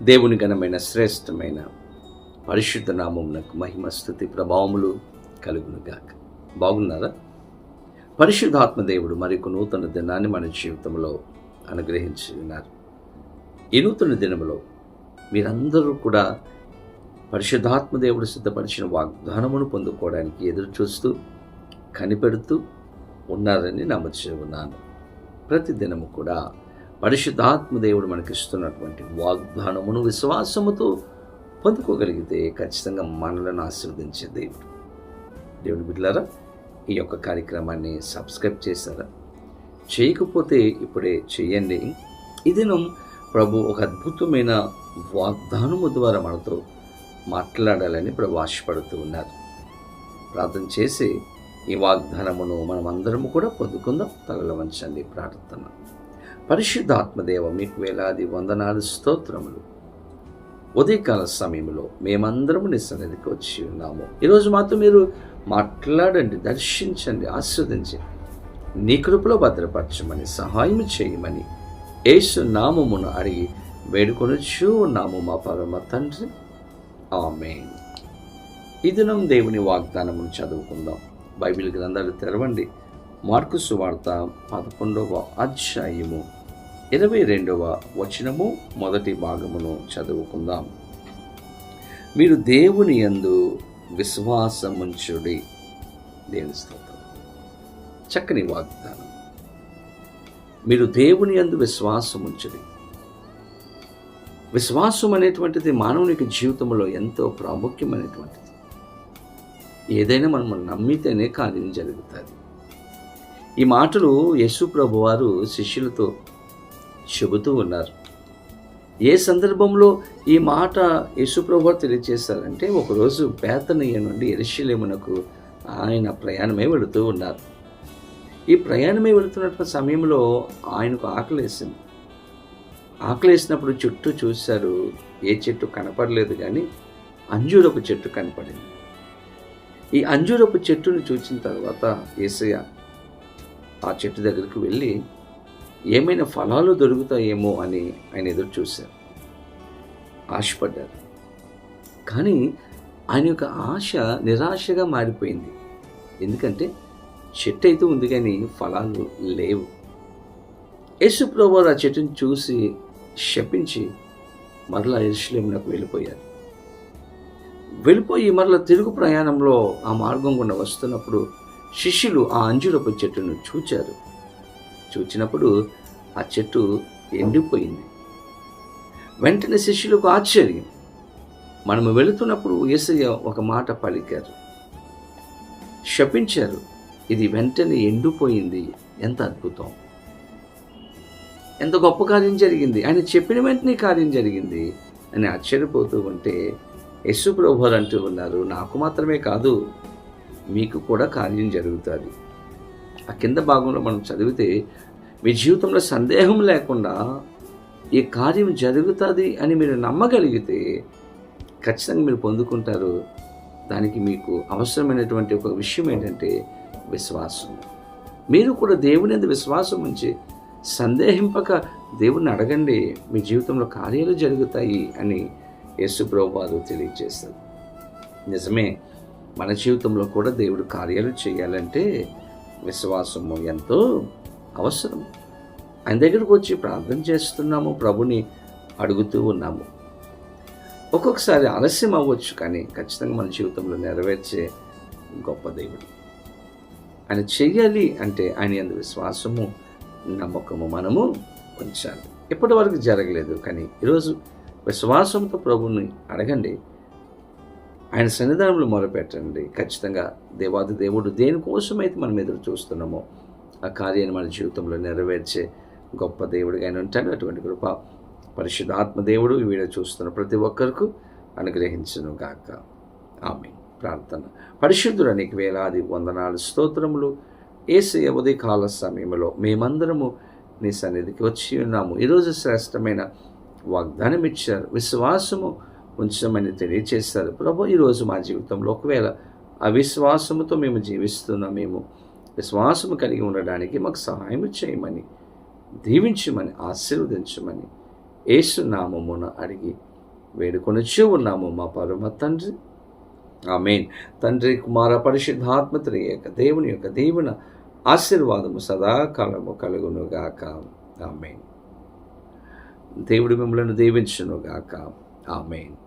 దేవుని ఘనమైన శ్రేష్టమైన పరిశుద్ధ నామమునకు మహిమ స్థుతి ప్రభావములు కలుగునుగాక. బాగున్నారా? పరిశుద్ధాత్మ దేవుడు మరొక నూతన దినాన్ని మన జీవితంలో అనుగ్రహించి ఉన్నారు ఈ నూతన దినములో మీరందరూ కూడా పరిశుద్ధాత్మ దేవుడు సిద్ధపరిచిన వాగ్దానమును పొందుకోవడానికి ఎదురు చూస్తూ కనిపెడుతూ ఉన్నారని నమ్మచ్చి ఉన్నాను. ప్రతి దినము కూడా పరిశుద్ధాత్మ దేవుడు మనకి ఇస్తున్నటువంటి వాగ్దానమును విశ్వాసముతో పొందుకోగలిగితే ఖచ్చితంగా మనలను ఆశీర్వదించే దేవుడు. దేవుని బిడ్డలారా ఈ యొక్క కార్యక్రమాన్ని సబ్స్క్రైబ్ చేశారా? చేయకపోతే ఇప్పుడే చేయండి. ఈ దినం ప్రభు ఒక అద్భుతమైన వాగ్దానము ద్వారా మనతో మాట్లాడాలని ప్రభు ఆశపడుతూ ఉన్నారు. ప్రార్థన చేసి ఈ వాగ్దానమును మనం అందరము కూడా పొందుకుందాం. తగలవంచండి ప్రార్థన. పరిశుద్ధాత్మదేవ మీకు వేలాది వందనాలు స్తోత్రములు. ఉదయకాల సమయంలో మేమందరము నీ సన్నిధికి వచ్చి ఉన్నాము. ఈరోజు మాతో మీరు మాట్లాడండి దర్శించండి ఆస్వాదించండి. నీ కృపలో భద్రపరచమని సహాయం చేయమని యేసు నామమును అడిగి వేడుకొనొచ్చు ఉన్నాము మా పరమ తండ్రి. ఆమె ఈ దినం దేవుని వాగ్దానమును చదువుకుందాం. బైబిల్ గ్రంథాలు తెరవండి. మార్కు సువార్త పదకొండవ అధ్యాయము. ఇరవై రెండవ వచనము మొదటి భాగమును చదువుకుందాం. మీరు దేవుని యందు విశ్వాసముంచుడి. దేవుని స్తోత్రం. చక్కని వాగ్దానం. మీరు దేవుని యందు విశ్వాసముంచుడి. విశ్వాసం అనేటువంటిది మానవునికి జీవితంలో ఎంతో ప్రాముఖ్యమైనటువంటిది. ఏదైనా మనం నమ్మితేనే కార్యం జరుగుతుంది. ఈ మాటలు యేసు ప్రభు వారు శిష్యులతో చెబుతూ ఉన్నారు. ఏ సందర్భంలో ఈ మాట యేసుప్రభు తెలియజేశారంటే ఒకరోజు బేతనయ్య నుండి ఎరిశిలేమునకు ఆయన ప్రయాణమే వెళుతూ ఉన్నారు. ఈ ప్రయాణమే వెళుతున్నటువంటి సమయంలో ఆయనకు ఆకలేసింది. ఆకలేసినప్పుడు చుట్టూ చూశారు ఏ చెట్టు కనపడలేదు కానీ అంజూరపు చెట్టు కనపడింది. ఈ అంజూరపు చెట్టును చూసిన తర్వాత ఏసయ్య ఆ చెట్టు దగ్గరికి వెళ్ళి ఏమైనా ఫలాలు దొరుకుతాయేమో అని ఆయన ఎదురు చూశారు. ఆశపడ్డారు. కానీ ఆయన యొక్క ఆశ నిరాశగా మారిపోయింది. ఎందుకంటే చెట్టు అయితే ఉంది కానీ ఫలాలు లేవు. యేసుప్రభువారు ఆ చెట్టుని చూసి శపించి మరలా ఎరుషులేమునకు వెళ్ళిపోయారు. వెళ్ళిపోయి మరలా తిరుగు ప్రయాణంలో ఆ మార్గం గుండా వస్తున్నప్పుడు శిష్యులు ఆ అంజురపు చెట్టును చూచారు. చూచినప్పుడు ఆ చెట్టు ఎండిపోయింది. వెంటనే శిష్యులకు ఆశ్చర్యం. మనము వెళుతున్నప్పుడు ఏసయ్య ఒక మాట పలికారు. శపించారు. ఇది వెంటనే ఎండిపోయింది. ఎంత అద్భుతం. ఎంత గొప్ప కార్యం జరిగింది. ఆయన చెప్పిన వెంటనే కార్యం జరిగింది అని ఆశ్చర్యపోతూ ఉంటే యశు ప్రభువారు అంటూ ఉన్నారు నాకు మాత్రమే కాదు మీకు కూడా కార్యం జరుగుతుంది. ఆ కింద భాగంలో మనం చదివితే మీ జీవితంలో సందేహం లేకుండా ఈ కార్యం జరుగుతుంది అని మీరు నమ్మగలిగితే ఖచ్చితంగా మీరు పొందుకుంటారు. దానికి మీకు అవసరమైనటువంటి ఒక విషయం ఏంటంటే విశ్వాసం. మీరు కూడా దేవుని అందు విశ్వాసం ఉంచి సందేహింపక దేవుణ్ణి అడగండి మీ జీవితంలో కార్యాలు జరుగుతాయి అని యేసుప్రభు వారు తెలియజేస్తారు. నిజమే మన జీవితంలో కూడా దేవుడు కార్యాలు చేయాలంటే విశ్వాసము ఎంతో అవసరం. ఆయన దగ్గరకు వచ్చి ప్రార్థన చేస్తున్నాము ప్రభుని అడుగుతూ ఉన్నాము. ఒక్కొక్కసారి ఆలస్యం అవ్వచ్చు కానీ ఖచ్చితంగా మన జీవితంలో నెరవేర్చే గొప్ప దేవుడు. ఆయన చెయ్యాలి అంటే ఆయన ఎందు విశ్వాసము నమ్మకము మనము ఉంచాలి. ఇప్పటి వరకు జరగలేదు కానీ ఈరోజు విశ్వాసంతో ప్రభుని అడగండి. ఆయన సన్నిధానంలో మొదలుపెట్టండి ఖచ్చితంగా దేవాది దేవుడు దేనికోసమైతే మనం ఎదురు చూస్తున్నామో ఆ కార్యాన్ని మన జీవితంలో నెరవేర్చే గొప్ప దేవుడిగా ఆయన ఉంటాడు. అటువంటి కృప పరిశుద్ధాత్మ దేవుడు ఈ వీడియో చూస్తున్న ప్రతి ఒక్కరికి అనుగ్రహించను గాక. ఆమె ప్రార్థన. పరిశుద్ధుడు అనేక వేలాది వందనాలు స్తోత్రములు. ఏసయ ఉదయకాల సమయంలో మేమందరము నీ సన్నిధికి వచ్చి ఉన్నాము. ఈరోజు శ్రేష్టమైన వాగ్దానం ఇచ్చారు విశ్వాసము ఉంచమని తెలియచేస్తారు. ప్రభు ఈరోజు మా జీవితంలో ఒకవేళ అవిశ్వాసముతో మేము జీవిస్తున్న మేము విశ్వాసము కలిగి ఉండడానికి మాకు సహాయం చేయమని దీవించమని ఆశీర్వదించమని ఏసునామమున అడిగి వేడుకొనిచ్చి ఉన్నాము మా పరమ తండ్రి. ఆ మెయిన్ తండ్రి కుమార పరిశుద్ధాత్మత్రి యొక్క దేవుని యొక్క దేవున ఆశీర్వాదము సదాకాలము కలుగునుగాక. మెయిన్ దేవుడు మిమ్మల్ని దీవించునుగాక. Amen.